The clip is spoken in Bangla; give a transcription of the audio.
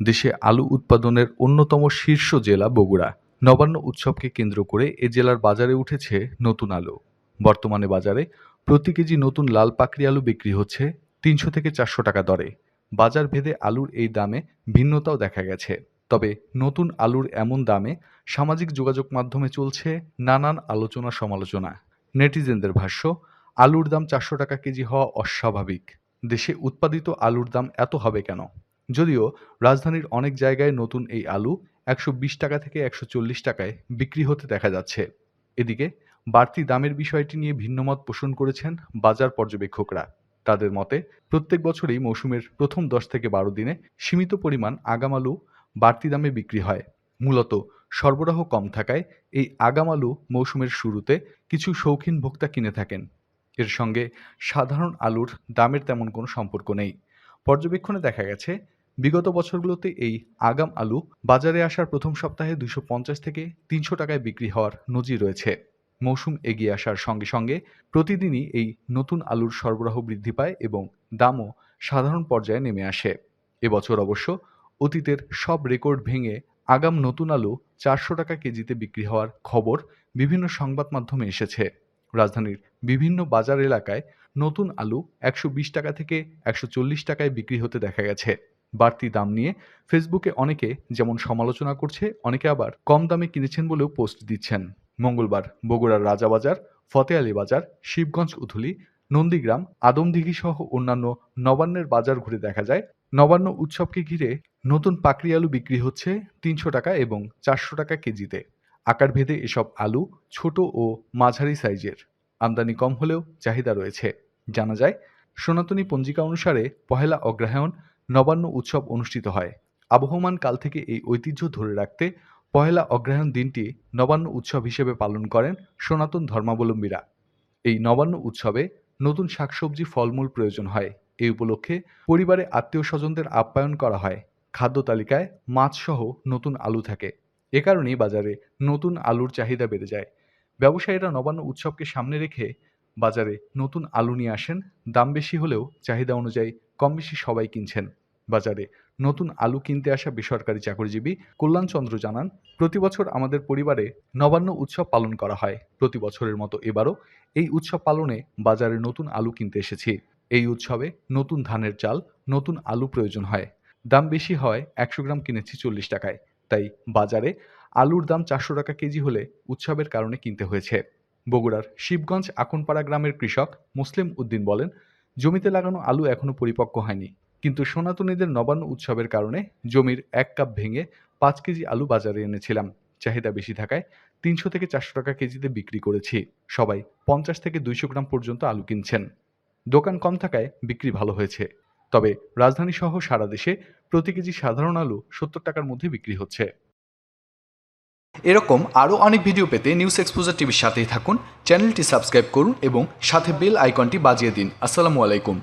দেশে আলু উৎপাদনের অন্যতম শীর্ষ জেলা বগুড়া। নবান্ন উৎসবকে কেন্দ্র করে এ জেলার বাজারে উঠেছে নতুন আলু। বর্তমানে বাজারে প্রতি কেজি নতুন লাল পাকড়ি আলু বিক্রি হচ্ছে তিনশো থেকে চারশো টাকা দরে। বাজার ভেদে আলুর এই দামে ভিন্নতাও দেখা গেছে। তবে নতুন আলুর এমন দামে সামাজিক যোগাযোগ মাধ্যমে চলছে নানান আলোচনা সমালোচনা। নেটিজেনদের ভাষ্য, আলুর দাম চারশো টাকা কেজি হওয়া অস্বাভাবিক। দেশে উৎপাদিত আলুর দাম এত হবে কেন? যদিও রাজধানীর অনেক জায়গায় নতুন এই আলু একশো বিশ টাকা থেকে একশো চল্লিশ টাকায় বিক্রি হতে দেখা যাচ্ছে। এদিকে বাড়তি দামের বিষয়টি নিয়ে ভিন্নমত পোষণ করেছেন বাজার পর্যবেক্ষকরা। তাদের মতে, প্রত্যেক বছরই মৌসুমের প্রথম দশ থেকে বারো দিনে সীমিত পরিমাণ আগাম আলু বাড়তি দামে বিক্রি হয়। মূলত সরবরাহ কম থাকায় এই আগাম আলু মৌসুমের শুরুতে কিছু শৌখিন ভোক্তা কিনে থাকেন। এর সঙ্গে সাধারণ আলুর দামের তেমন কোনো সম্পর্ক নেই। পর্যবেক্ষণে দেখা গেছে বিগত বছরগুলোতে এই আগাম আলু বাজারে আসার প্রথম সপ্তাহে দুশো পঞ্চাশ থেকে তিনশো টাকায় বিক্রি হওয়ার নজির রয়েছে। মৌসুম এগিয়ে আসার সঙ্গে সঙ্গে প্রতিদিনই এই নতুন আলুর সরবরাহ বৃদ্ধি পায় এবং দামও সাধারণ পর্যায়ে নেমে আসে। এবছর অবশ্য অতীতের সব রেকর্ড ভেঙে আগাম নতুন আলু চারশো টাকা কেজিতে বিক্রি হওয়ার খবর বিভিন্ন সংবাদ মাধ্যমে এসেছে। রাজধানীর বিভিন্ন বাজার এলাকায় নতুন আলু একশো বিশ টাকা থেকে একশো চল্লিশ টাকায় বিক্রি হতে দেখা গেছে। বাড়তি দাম নিয়ে ফেসবুকে অনেকে যেমন সমালোচনা করছে, অনেকে আবার কম দামে কিনেছেন বলেও পোস্ট দিচ্ছেন। মঙ্গলবার বগুড়ার রাজাবাজার ফতে আলী বাজার, শিবগঞ্জ, উথুলি, নন্দীগ্রাম, আদমদিঘি সহ অন্যান্য নবান্নের বাজার ঘুরে দেখা যায়। নবান্ন উৎসবকে ঘিরে নতুন পাকড়ি আলু বিক্রি হচ্ছে তিনশো টাকা এবং চারশো টাকা কেজিতে। আকার ভেদে এসব আলু ছোট ও মাঝারি সাইজের। আমদানি কম হলেও চাহিদা রয়েছে। জানা যায়, সনাতনী পঞ্জিকা অনুসারে পহেলা অগ্রহায়ণ নবান্ন উৎসব অনুষ্ঠিত হয়। আবহমান কাল থেকে এই ঐতিহ্য ধরে রাখতে পহেলা অগ্রহায়ণ দিনটি নবান্ন উৎসব হিসেবে পালন করেন সনাতন ধর্মাবলম্বীরা। এই নবান্ন উৎসবে নতুন শাকসবজি, ফলমূল প্রয়োজন হয়। এই উপলক্ষে পরিবারে আত্মীয় স্বজনদের আপ্যায়ন করা হয়। খাদ্য তালিকায় মাছসহ নতুন আলু থাকে। এ কারণেই বাজারে নতুন আলুর চাহিদা বেড়ে যায়। ব্যবসায়ীরা নবান্ন উৎসবকে সামনে রেখে বাজারে নতুন আলু নিয়ে আসেন। দাম বেশি হলেও চাহিদা অনুযায়ী কম বেশি সবাই কিনছেন। বাজারে। নতুন আলু কিনতে আসা বেসরকারি চাকরিজীবী কল্যাণচন্দ্র জানান, প্রতি বছর আমাদের পরিবারে নবান্ন উৎসব পালন করা হয়। প্রতি বছরের মতো এবারও এই উৎসব পালনে বাজারে নতুন আলু কিনতে এসেছি। এই উৎসবে নতুন ধানের চাল, নতুন আলু প্রয়োজন হয়। দাম বেশি হয় একশো গ্রাম কিনেছি চল্লিশ টাকায়। তাই বাজারে আলুর দাম চারশো টাকা কেজি হলে উৎসবের কারণে কিনতে হয়েছে। বগুড়ার শিবগঞ্জ আকনপাড়া গ্রামের কৃষক মুসলিম উদ্দিন বলেন, জমিতে লাগানো আলু এখনও পরিপক্ক হয়নি। কিন্তু সনাতনীদের নবান্ন উৎসবের কারণে জমির এক কাপ ভেঙে পাঁচ কেজি আলু বাজারে এনেছিলাম। চাহিদা বেশি থাকায় তিনশো থেকে চারশো টাকা কেজিতে বিক্রি করেছি। সবাই পঞ্চাশ থেকে দুইশো গ্রাম পর্যন্ত আলু কিনছেন। দোকান কম থাকায় বিক্রি ভালো হয়েছে। তবে রাজধানী সহ সারা দেশে প্রতি কেজি সাধারণ আলু সত্তর টাকার মধ্যে বিক্রি হচ্ছে। এরকম আরও অনেক ভিডিও পেতে নিউজ এক্সপোজার টিভির সাথেই থাকুন, চ্যানেলটি সাবস্ক্রাইব করুন এবং সাথে বেল আইকনটি বাজিয়ে দিন। আসসালামু আলাইকুম।